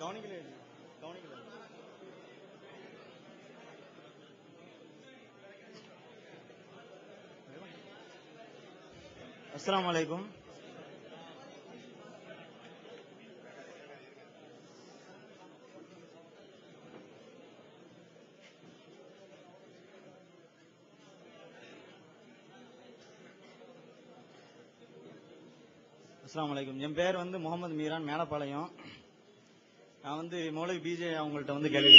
கவனிக்கல கவனிக்கல அஸ்லாம் வலைக்கும் அஸ்லாம் வலைக்கும் என் பேர் வந்து முகமது மீரான் மேலப்பாளையம். நான் வந்து மௌலவி பிஜே அவங்கள்ட்ட வந்து கேள்வி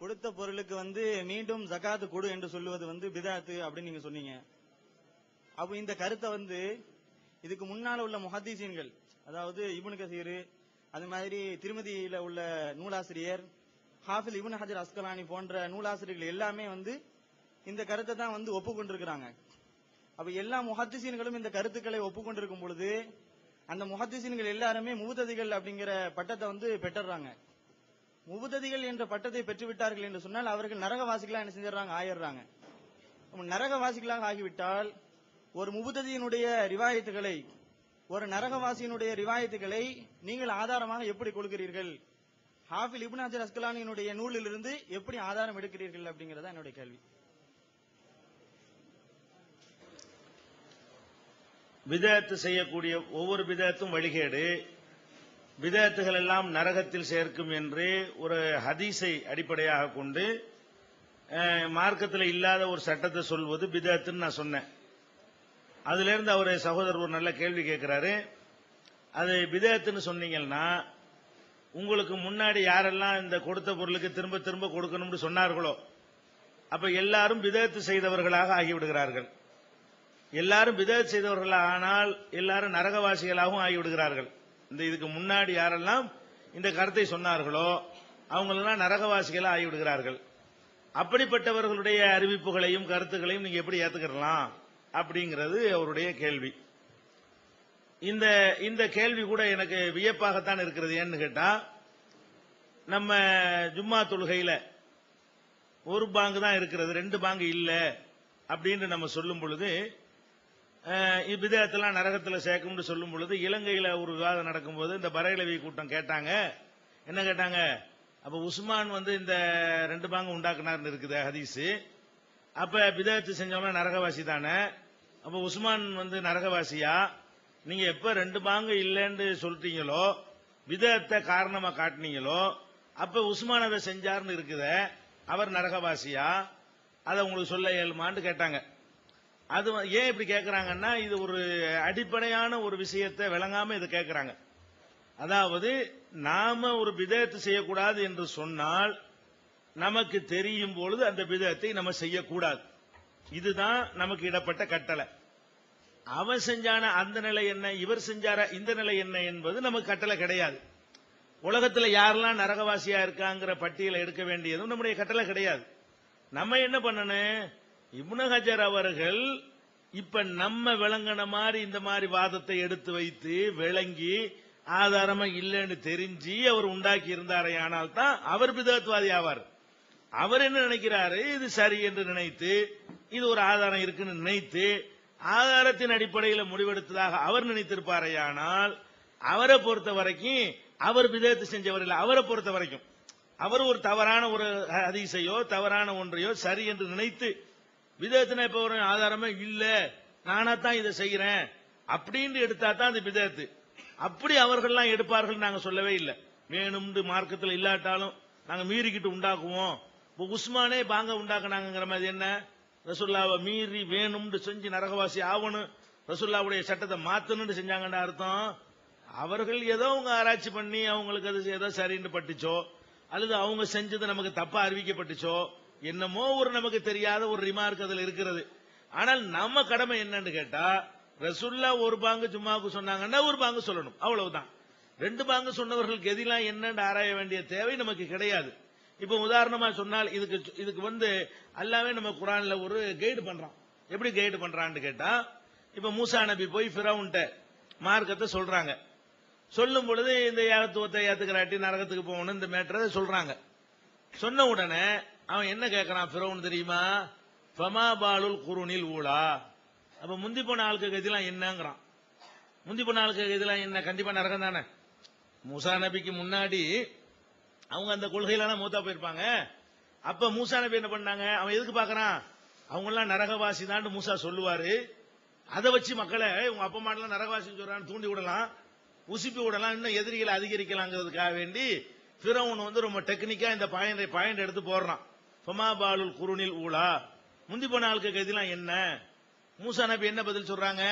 கொடுத்த பொருளுக்கு வந்து மீண்டும் ஜகாத்து கொடு என்று சொல்லுவது வந்து பிதாத்து அப்படின்னு நீங்க சொன்னீங்க. அப்ப இந்த கருத்தை வந்து இதுக்கு முன்னால உள்ள முஹத்தீசீன்கள் அதாவது இபுன் கசீர் அது மாதிரி திருமதியில உள்ள நூலாசிரியர் ஹாஃபில் இபுன் ஹஜர் அஸ்கலானி போன்ற நூலாசிரியர்கள் எல்லாமே வந்து இந்த கருத்தை தான் வந்து ஒப்புக்கொண்டிருக்கிறாங்க. அப்ப எல்லா முஹத்திசீன்களும் இந்த கருத்துக்களை ஒப்புக்கொண்டிருக்கும் பொழுது அந்த முஹத்திசீன்கள் எல்லாருமே முபுததிகள் அப்படிங்கிற பட்டத்தை வந்து பெற்றுறாங்க. முபுததிகள் என்ற பட்டத்தை பெற்றுவிட்டார்கள் என்று சொன்னால் அவர்கள் நரகவாசிகளாக என்ன செஞ்சிடறாங்க? ஆயிடுறாங்க. நரகவாசிகளாக ஆகிவிட்டால் ஒரு முபுததியினுடைய ரிவாயத்துகளை ஒரு நரகவாசியினுடைய ரிவாயத்துகளை நீங்கள் ஆதாரமாக எப்படி கொள்கிறீர்கள்? ஹாஃபில் இப்னு அஸ்கலானியினுடைய நூலிலிருந்து எப்படி ஆதாரம் எடுக்கிறீர்கள் அப்படிங்கறத என்னுடைய கேள்வி. விதத்து செய்யக்கூடிய ஒவ்வொரு விதத்தும் வழிகேடு. விதத்துகள் எல்லாம் நரகத்தில் சேர்க்கும் என்று ஒரு ஹதீஸை அடிப்படையாக கொண்டு மார்க்கத்தில் இல்லாத ஒரு சட்டத்தை சொல்வது பிதஅத்துன்னு நான் சொன்னேன். அதுலேருந்து அவர் சகோதரர் ஒரு நல்ல கேள்வி கேட்கிறாரு. அது பிதஅத்துன்னு சொன்னீங்கன்னா உங்களுக்கு முன்னாடி யாரெல்லாம் இந்த கொடுத்த பொருளுக்கு திரும்ப திரும்ப கொடுக்கணும்னு சொன்னார்களோ அப்ப எல்லாரும் விதத்து செய்தவர்களாக ஆகிவிடுகிறார்கள். எல்லாரும் பிதத் செய்தவர்கள்? ஆனால் எல்லாரும் நரகவாசிகளாகவும் ஆகிவிடுகிறார்கள். இந்த இதுக்கு முன்னாடி யாரெல்லாம் இந்த கருத்தை சொன்னார்களோ அவங்களெல்லாம் நரகவாசிகளாக ஆகிவிடுகிறார்கள். அப்படிப்பட்டவர்களுடைய அறிவிப்புகளையும் கருத்துக்களையும் நீங்க எப்படி ஏத்துக்கலாம் அப்படிங்கிறது அவருடைய கேள்வி. இந்த இந்த கேள்வி கூட எனக்கு வியப்பாகத்தான் இருக்கிறது. ஏன்னு கேட்டா நம்ம ஜும்மா தொழுகையில ஒரு பாங்கு தான் இருக்கிறது ரெண்டு பாங்கு இல்லை அப்படின்னு நம்ம சொல்லும் பொழுது அஹ், இவ்விதத்தெல்லாம் நரகத்தில் சேர்க்கும்னு சொல்லும் பொழுது இலங்கையில் ஒரு விவாதம் நடக்கும்போது இந்த பரையலவி கூட்டம் கேட்டாங்க. என்ன கேட்டாங்க? அப்போ உஸ்மான் வந்து இந்த ரெண்டு பாங்கு உண்டாக்குனார்னு இருக்குது ஹதீஸு. அப்போ பிதத்து செஞ்சவங்க நரகவாசி தானே? அப்போ உஸ்மான் வந்து நரகவாசியா? நீங்கள் எப்போ ரெண்டு பாங்கு இல்லைன்னு சொல்லிட்டீங்களோ விதத்தை காரணமாக காட்டுனீங்களோ அப்போ உஸ்மான் அதை செஞ்சார்னு இருக்குத அவர் நரகவாசியா? அதை உங்களுக்கு சொல்ல இயலுமான்னு கேட்டாங்க. அது ஏன் இப்படி கேட்கிறாங்கன்னா இது ஒரு அடிப்படையான ஒரு விஷயத்தை விளங்காம இதை கேட்கிறாங்க அதாவது நாம ஒரு விதத்தை செய்யக்கூடாது என்று சொன்னால் நமக்கு தெரியும் பொழுது அந்த விதத்தை நம்ம செய்யக்கூடாது. இதுதான் நமக்கு இடப்பட்ட கட்டளை. அவன் செஞ்சான அந்த நிலை என்ன இவர் செஞ்சார இந்த நிலை என்ன என்பது நமக்கு கட்டளை கிடையாது. உலகத்தில் யாரெல்லாம் நரகவாசியா இருக்காங்கிற பட்டியலை எடுக்க வேண்டியதும் நம்முடைய கட்டளை கிடையாது. நம்ம என்ன பண்ணணும்? இப்னு ஹஜர் அவர்கள் இப்ப நம்ம விளங்கின மாதிரி இந்த மாதிரி வாதத்தை எடுத்து வைத்து விளங்கி ஆதாரமா இல்லைன்னு தெரிஞ்சு அவர் உண்டாக்கி இருந்தாரே ஆனால் தான் அவர் பிதத்வாதி ஆவார். அவர் என்ன நினைக்கிறாரு? இது சரி என்று நினைத்து இது ஒரு ஆதாரம் இருக்குன்னு நினைத்து ஆதாரத்தின் அடிப்படையில் முடிவெடுத்ததாக அவர் நினைத்திருப்பாரே ஆனால் அவரை பொறுத்த வரைக்கும் அவர் பிதத்து செஞ்சவர் இல்லை அவரை பொறுத்த வரைக்கும். அவர் ஒரு தவறான ஒரு அதிசையோ தவறான ஒன்றையோ சரி என்று நினைத்து விதத்தின இப்ப ஒரு ஆதாரமே இல்ல. நானா தான் இதை செய்யறேன் அப்படின்னு எடுத்தா தான் அது விதத்து அப்படி அவர்கள்லாம் எடுப்பார்கள் நாங்க சொல்லவே இல்லை. வேணும்னு மார்க்கத்தில் இல்லாட்டாலும் நாங்க மீறிக்கிட்டு உண்டாக்குவோம். இப்போ உஸ்மானே பாங்க உண்டாக்குனாங்கிற மாதிரி என்ன? ரசுல்லாவை மீறி வேணும்னு செஞ்சு நரகவாசி ஆகணும். ரசுல்லாவுடைய சட்டத்தை மாத்தணும்னு செஞ்சாங்கன்னு அர்த்தம். அவர்கள் ஏதோ அவங்க ஆராய்ச்சி பண்ணி அவங்களுக்கு அது ஏதோ சரின்னு பட்டுச்சோ அல்லது அவங்க செஞ்சது நமக்கு தப்பா அறிவிக்கப்பட்டுச்சோ என்னமோ ஒரு நமக்கு தெரியாத ஒரு ரிமார்க் அதுல இருக்கிறது. ஆனால் நம்ம கடமை என்னன்னு கேட்டா ரசுல்லா ஒரு பாங்கு ஜும்மாவுக்கு சொன்னாங்கன்னா ஒரு பாங்கு சொல்லணும். அவ்வளவுதான். ரெண்டு பாங்கு சொன்னவர்களுக்கு எதிலாம் என்னன்னு ஆராய வேண்டிய தேவை நமக்கு கிடையாது. இப்ப உதாரணமா சொன்னால் இதுக்கு இதுக்கு வந்து எல்லாமே நம்ம குரான்ல ஒரு கைடு பண்றான். எப்படி கைடு பண்றான்னு கேட்டா இப்ப மூசா நபி போய் பிறவுன்ட்ட மார்க்கத்தை சொல்றாங்க. சொல்லும் பொழுது இந்த ஏகத்துவத்தை ஏத்துக்கிறாட்டி நரகத்துக்கு போகணும் இந்த மேட்டரை சொல்றாங்க. சொன்ன உடனே அவன் என்ன கேட்கறான் ஃபிரௌன் தெரியுமா? பமா பாலுல் குருனில் ஊழா அப்ப முந்தி போன ஆளுக்கு கதிலாம் என்னங்கிறான். முந்தி போன ஆளுக்கு கதிலாம் என்ன? கண்டிப்பா நரகம் தானே. மூசா நபிக்கு முன்னாடி அவங்க அந்த கொள்கையில மூத்தா போயிருப்பாங்க. அப்ப மூசா நபி என்ன பண்ணாங்க? அவன் எதுக்கு பாக்குறான்? அவங்க எல்லாம் நரகவாசி தான் மூசா சொல்லுவாரு. அதை வச்சு மக்களை உங்க அப்பா மாட்டெல்லாம் நரகவாசின்னு சொல்றான்னு தூண்டி விடலாம். உசுப்பி விடலாம். இன்னும் எதிரிகளை அதிகரிக்கலாங்கிறதுக்காக வேண்டி பிறவன் வந்து ரொம்ப டெக்னிக்கா இந்த பாயிண்ட் பாயிண்ட் எடுத்து போடுறான். ஃபமாபாலுல் குருனில் ஊலா முந்தி போன ஆளுக்கு கதிலாம் என்ன? மூசா நபி என்ன பதில் சொல்றாங்க?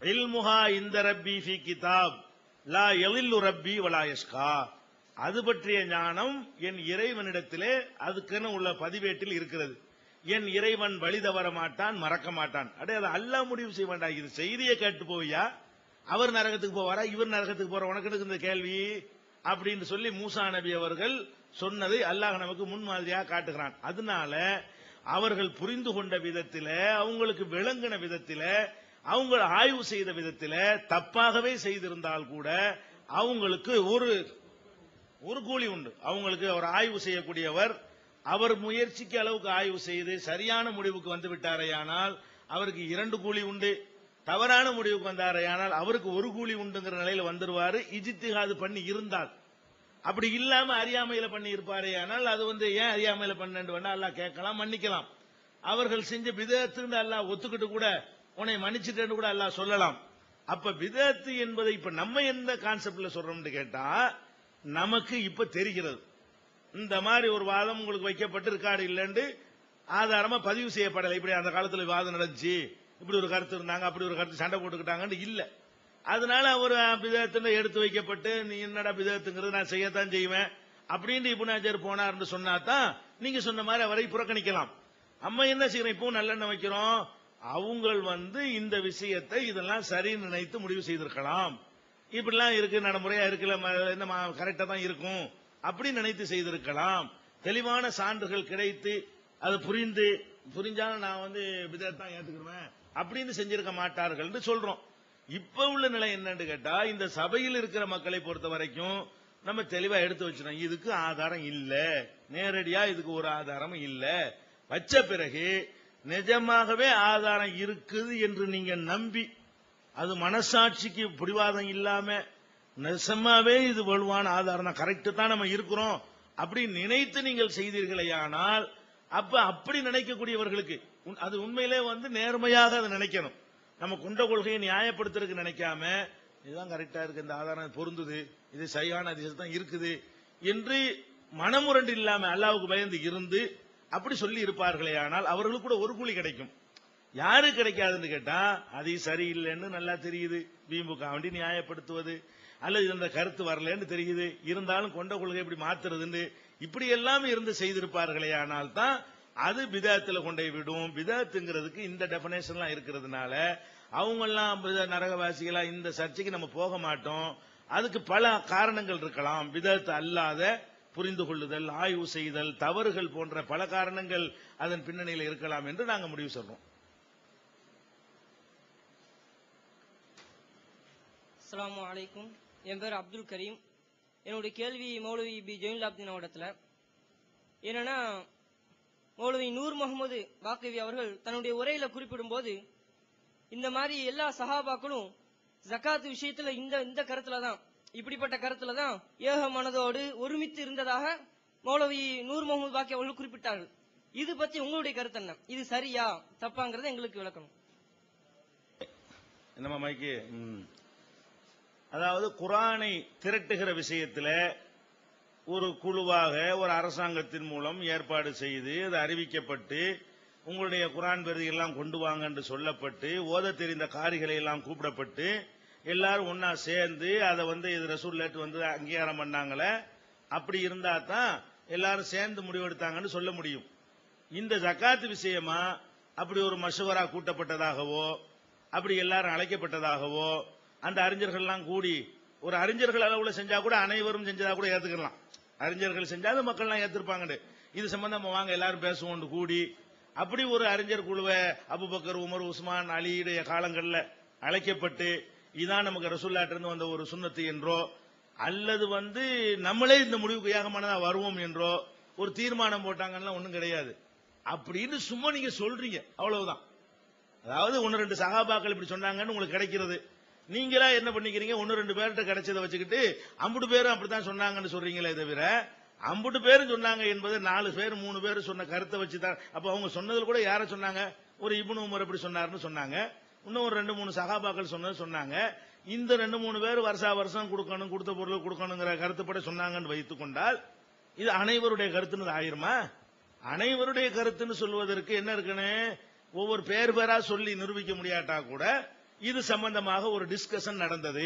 இல்முஹா இந்த ரப்பி ஃபி கிதாப். லா எலில்லு ரப்பி வலா யஷ்கா. அது பற்றிய ஞானம் என் இறைவனிடத்திலே அதுக்கென உள்ள பதிவேட்டில் இருக்கிறது. என் இறைவன் வழி தவற மாட்டான் மறக்க மாட்டான். அடே அதை அல்லாஹ் முடிவு செய்ய வேண்டாம். இது செய்தியை கேட்டு போவியா? அவர் நரகத்துக்கு போவாரா? இவர் நரகத்துக்கு போற உனக்கு இந்த கேள்வி? அப்படின்னு சொல்லி மூசா நபி அவர்கள் சொன்னதை அல்லாஹ் நமக்கு முன்மாதிரியா காட்டுகிறான். அதனால அவர்கள் புரிந்து கொண்ட விதத்தில அவங்களுக்கு விளங்கின விதத்தில அவங்க ஆய்வு செய்த விதத்தில தப்பாகவே செய்திருந்தால் கூட அவங்களுக்கு ஒரு ஒரு கூலி உண்டு. அவங்களுக்கு அவர் ஆய்வு செய்யக்கூடியவர் அவர் முயற்சிக்கு அளவுக்கு ஆய்வு செய்து சரியான முடிவுக்கு வந்து விட்டாரையானால் அவருக்கு இரண்டு கூலி உண்டு. தவறான முடிவுக்கு வந்தாரேயானால் அவருக்கு ஒரு கூலி உண்டுங்கிற நிலையில வந்துருவாரு. இஜித்திகாது பண்ணி இருந்தால் அப்படி இல்லாம அறியாமையில பண்ணி இருப்பாரேயானால் அது வந்து ஏன் அறியாமையில பண்ணு வேணா அல்லா கேட்கலாம் மன்னிக்கலாம். அவர்கள் செஞ்ச விதத்துன்னு அல்லாஹ் ஒத்துக்கிட்டு கூட உன்னை மன்னிச்சிட்டேன்னு கூட அல்லாஹ் சொல்லலாம். அப்ப விதத்து என்பதை இப்ப நம்ம எந்த கான்செப்ட்ல சொல்றோம்னு கேட்டா நமக்கு இப்ப தெரிகிறது. இந்த மாதிரி ஒரு வாதம் உங்களுக்கு வைக்கப்பட்டு இருக்காரு இல்லைன்னு ஆதாரமா பதிவு செய்யப்படலை. இப்படி அந்த காலத்துல வாதம் நடந்துச்சு இப்படி ஒரு கருத்து இருந்தாங்க அப்படி ஒரு கருத்து சண்டை போட்டுக்கிட்டாங்கன்னு இல்லை. அதனால அவர் பிதத்துல எடுத்து வைக்கப்பட்டு நீ என்னடா பிதத்துங்கிறது நான் செய்யத்தான் செய்வேன். அப்படின்னு இபுனாஜர் போனார்னு சொன்னா தான் நீங்க சொன்ன மாதிரி அவரை புறக்கணிக்கலாம். நம்ம என்ன செய்யறோம் இப்போ நல்லெண்ணெய் வைக்கிறோம். அவங்க வந்து இந்த விஷயத்தை இதெல்லாம் சரின்னு நினைத்து முடிவு செய்திருக்கலாம். இப்படிலாம் இருக்கு நடைமுறையா இருக்குல்ல ம- என்ன கரெக்டா தான் இருக்கும். அப்படி நினைத்து செய்திருக்கலாம். தெளிவான சான்றுகள் கிடைத்து அது புரிந்து புரிஞ்சாலும் நான் வந்து விதத்தான் ஏத்துக்கிடுவேன் அப்படின்னு செஞ்சிருக்க மாட்டார்கள்னு சொல்றோம். இப்ப உள்ள நிலை என்னன்னு கேட்டா இந்த சபையில் இருக்கிற மக்களை பொறுத்த வரைக்கும் நம்ம தெளிவா எடுத்து வச்சிடும் இதுக்கு ஆதாரம் இல்ல. நேரடியா இதுக்கு ஒரு ஆதாரம் இல்ல. வச்ச பிறகு நிஜமாகவே ஆதாரம் இருக்குது என்று நீங்க நம்பி அது மனசாட்சிக்கு பிடிவாதம் இல்லாம நிஜமாவே இது வலுவான ஆதாரம் கரெக்டு தான் நம்ம இருக்கிறோம் அப்படி நினைத்து நீங்கள் செய்தீர்களையானால் அப்ப அப்படி நினைக்கக்கூடியவர்களுக்கு உன்- அது உண்மையிலே வந்து நேர்மையாக அதை நினைக்கணும். நம்ம கொண்ட கொள்கையை நியாயப்படுத்துறதுக்கு நினைக்காம இதுதான் கரெக்டா இருக்கு இந்த ஆதாரம் பொருந்துது இது சரியான அதிசயம் தான் இருக்குது என்று மனமுரண்டு இல்லாம அல்லாவுக்கு பயந்து இருந்து அப்படி சொல்லி இருப்பார்களே ஆனால் அவர்களுக்கு கூட ஒரு கூலி கிடைக்கும். யாரு கிடைக்காதுன்னு கேட்டா அது சரியில்லைன்னு நல்லா தெரியுது திமுக வண்டி நியாயப்படுத்துவது அல்லது இந்த கருத்து வரலன்னு தெரியுது இருந்தாலும் கொண்ட கொள்கை இப்படி மாத்துறதுன்னு இப்படி எல்லாம் இருந்து செய்திருப்பார்களே ஆனால் தான் அது பிதாத்துல கொண்டே விடும். பிதாத்துங்கிறதுக்கு இந்த டெபனேஷன்லாம் இருக்கிறதுனால அவங்கெல்லாம் நரகவாசிகளா இந்த சர்ச்சைக்கு நம்ம போக மாட்டோம். அதுக்கு பல காரணங்கள் இருக்கலாம். விதத்து அல்லாத புரிந்து கொள்ளுதல் ஆய்வு செய்தல் தவறுகள் போன்ற பல காரணங்கள் அதன் பின்னணியில் இருக்கலாம் என்று நாங்கள் முடிவு சொல்றோம். அஸ்ஸலாமு அலைக்கும். என் பேர் அப்துல் கரீம். என்னுடைய கேள்வி மௌலவி பி ஜெயின்லாப்தீன் அவரிடத்துல என்னன்னா மௌலவி நூர் முகமது பாக்கவி அவர்கள் தன்னுடைய உரையில குறிப்பிடும்போது இந்த மாதிரி எல்லா சஹாபாக்களும் ஜகாத் விஷயத்துல இந்த இந்த கருத்துல தான் இப்படிப்பட்ட கருத்துல தான் ஏக மனதோடு ஒருமித்து இருந்ததாக மௌலவி நூர் முகமது பாக்கி அவர்கள் குறிப்பிட்டார்கள். இது பத்தி உங்களுடைய கருத்து என்ன? இது சரியா? தப்பாங்கிறத எங்களுக்கு விளக்கணும். என்னமா மைக்கு? அதாவது குரானை திரட்டுகிற விஷயத்துல ஒரு குழுவாக ஒரு அரசாங்கத்தின் மூலம் ஏற்பாடு செய்து அது அறிவிக்கப்பட்டு உங்களுடைய குரான் பிரதி எல்லாம் கொண்டு வாங்க என்று சொல்லப்பட்டு ஓத தெரிந்த காரிகளை எல்லாம் கூப்பிடப்பட்டு எல்லாரும் ஒன்னா சேர்ந்து அதை வந்து இது ரசூல்லேட்டு வந்து அங்கீகாரம் பண்ணாங்களே அப்படி இருந்தா தான் எல்லாரும் சேர்ந்து முடிவெடுத்தாங்கன்னு சொல்ல முடியும். இந்த ஜக்காத்து விஷயமா அப்படி ஒரு மஷவரா கூட்டப்பட்டதாகவோ அப்படி எல்லாரும் அழைக்கப்பட்டதாகவோ அந்த அறிஞர்கள்லாம் கூடி ஒரு அறிஞர்கள் அளவுல செஞ்சா கூட அனைவரும் செஞ்சதா கூட ஏத்துக்கலாம். அறிஞர்கள் செஞ்சா அது மக்கள்லாம் ஏத்திருப்பாங்க இது சம்பந்தமா வாங்க எல்லாரும் பேசுவோம் கூடி அப்படி ஒரு அறிஞர் குழுவை அபுபக்கர் உமர் உஸ்மான் அலியுடைய காலங்களில் அழைக்கப்பட்டு இதான் நமக்கு ரசூல்லாட்டிருந்து வந்த ஒரு சுண்ணத்து என்றோ அல்லது வந்து நம்மளே இந்த முடிவுக்கு ஏகமானதா வருவோம் என்றோ ஒரு தீர்மானம் போட்டாங்கன்னா ஒண்ணும் கிடையாது. அப்படின்னு சும்மா நீங்க சொல்றீங்க. அவ்வளவுதான். அதாவது ஒன்னு ரெண்டு சகாபாக்கள் இப்படி சொன்னாங்கன்னு உங்களுக்கு கிடைக்கிறது. நீங்களா என்ன பண்ணிக்கிறீங்க? ஒன்னு ரெண்டு பேர்கிட்ட கிடைச்சதை வச்சுக்கிட்டு அம்புட்டு பேரும் அப்படித்தான் சொன்னாங்கன்னு சொல்றீங்களே தவிர அம்புட்டு பேரும் சொன்னாங்க என்பது நாலு பேர் மூணு பேர் சொன்ன கருத்தை வச்சுதான். அப்ப அவங்க சொன்னதுல கூட யார சொன்னாங்க? ஒரு இபுனு உமர் இப்படி சொன்னாருன்னு சொன்னாங்க. இன்னும் ஒரு ரெண்டு மூணு சகாபாக்கள் சொன்னது சொன்னாங்க. இந்த ரெண்டு மூணு பேர் வருஷா வருஷம் கொடுக்கணும் கொடுத்த பொருள் கொடுக்கணுங்கிற கருத்துப்பட சொன்னாங்கன்னு வைத்துக் கொண்டால் இது அனைவருடைய கருத்துன்னு ஆயிருமா? அனைவருடைய கருத்துன்னு சொல்வதற்கு என்ன இருக்குன்னு? ஒவ்வொரு பேர் பேரா சொல்லி நிரூபிக்க முடியாட்டா கூட இது சம்பந்தமாக ஒரு டிஸ்கஷன் நடந்தது.